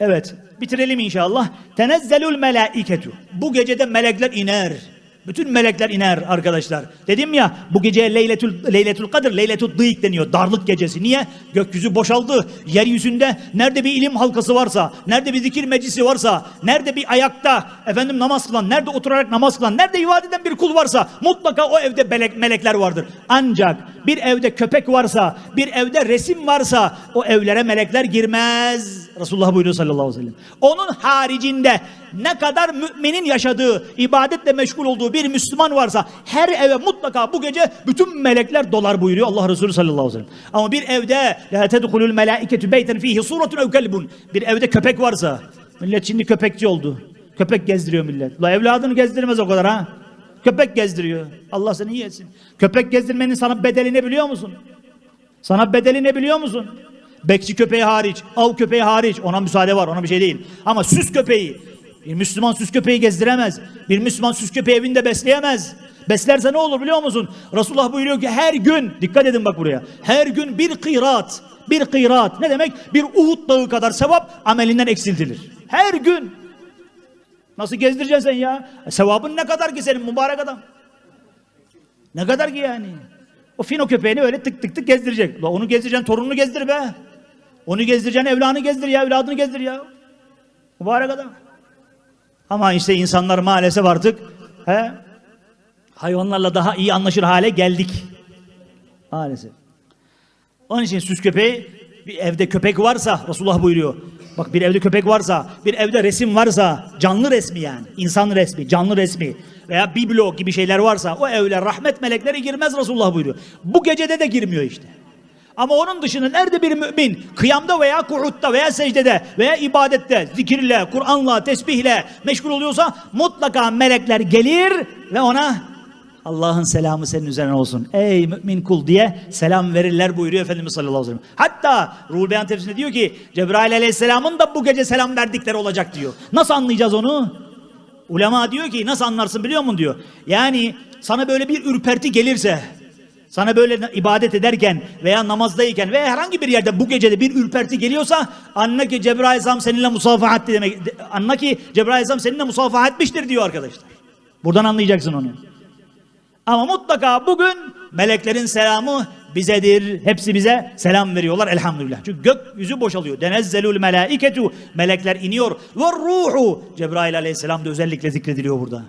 Evet, bitirelim inşallah. Tenezzelül melaiketu. Bu gecede melekler iner. Bütün melekler iner arkadaşlar. Dedim ya bu geceye Leyletül, Leyletül Kadir, Leyletül Dıyık deniyor. Darlık gecesi. Niye? Gökyüzü boşaldı. Yeryüzünde nerede bir ilim halkası varsa, nerede bir zikir meclisi varsa, nerede bir ayakta efendim namaz kılan, nerede oturarak namaz kılan, nerede ibadet eden bir kul varsa mutlaka o evde melek, melekler vardır. Ancak bir evde köpek varsa, bir evde resim varsa o evlere melekler girmez. Resulullah buyuruyor sallallahu aleyhi ve sellem. Onun haricinde ne kadar müminin yaşadığı, ibadetle meşgul olduğu bir Müslüman varsa her eve mutlaka bu gece bütün melekler dolar buyuruyor Allah Resulü sallallahu aleyhi ve sellem. Ama bir evde la tedhulul melaiketu beyten fihi suratun ev kelbun. Bir evde köpek varsa millet şimdi köpekçi oldu. Köpek gezdiriyor millet. La evladını gezdirmez o kadar ha. Köpek gezdiriyor. Allah seni iyi. Köpek gezdirmenin sana bedeli ne biliyor musun? Sana bedeli ne biliyor musun? Bekçi köpeği hariç, av köpeği hariç ona müsaade var ona bir şey değil. Ama süs köpeği, bir Müslüman süs köpeği gezdiremez. Bir Müslüman süs köpeği evinde besleyemez. Beslerse ne olur biliyor musun? Resulullah buyuruyor ki her gün, dikkat edin bak buraya. Her gün bir kıyrat, bir kıyrat ne demek? Bir Uhud dağı kadar sevap amelinden eksiltilir. Her gün. Nasıl gezdireceksin sen ya? E, sevabın ne kadar ki senin mübarek adam? Ne kadar ki yani? O fino köpeğini öyle tık tık tık gezdirecek. La onu gezdireceksin, torununu gezdir be. Onu gezdireceksin, evladını gezdir ya, evladını gezdir ya. Mübarek adam. Ama işte insanlar maalesef artık he, hayvanlarla daha iyi anlaşır hale geldik. Maalesef. Onun için süs köpeği bir evde köpek varsa Resulullah buyuruyor. Bak bir evde köpek varsa, bir evde resim varsa, canlı resmi yani, insan resmi, canlı resmi veya biblo gibi şeyler varsa o evler rahmet melekleri girmez Resulullah buyuruyor. Bu gecede de girmiyor işte. Ama onun dışında nerede bir mümin kıyamda veya kuhutta veya secdede veya ibadette, zikirle, Kur'an'la, tesbihle meşgul oluyorsa mutlaka melekler gelir ve ona Allah'ın selamı senin üzerine olsun. Ey mümin kul diye selam verirler buyuruyor Efendimiz sallallahu aleyhi ve sellem. Hatta Ruhul Beyan tefsirinde diyor ki Cebrail aleyhisselamın da bu gece selam verdikleri olacak diyor. Nasıl anlayacağız onu? Ulema diyor ki nasıl anlarsın biliyor musun diyor. Yani sana böyle bir ürperti gelirse sana böyle ibadet ederken veya namazdayken veya herhangi bir yerde bu gecede bir ürperti geliyorsa anla ki Cebrail aleyhisselam seninle musafaha etti demek. Anla ki Cebrail aleyhisselam seninle musafaha etmiştir diyor arkadaşlar. Buradan anlayacaksın onu. Ama mutlaka bugün meleklerin selamı bizedir. Hepsi bize selam veriyorlar elhamdülillah. Çünkü gökyüzü boşalıyor. Denezzelul melaiketu melekler iniyor. Ve ruhu Cebrail aleyhisselam da özellikle zikrediliyor burada.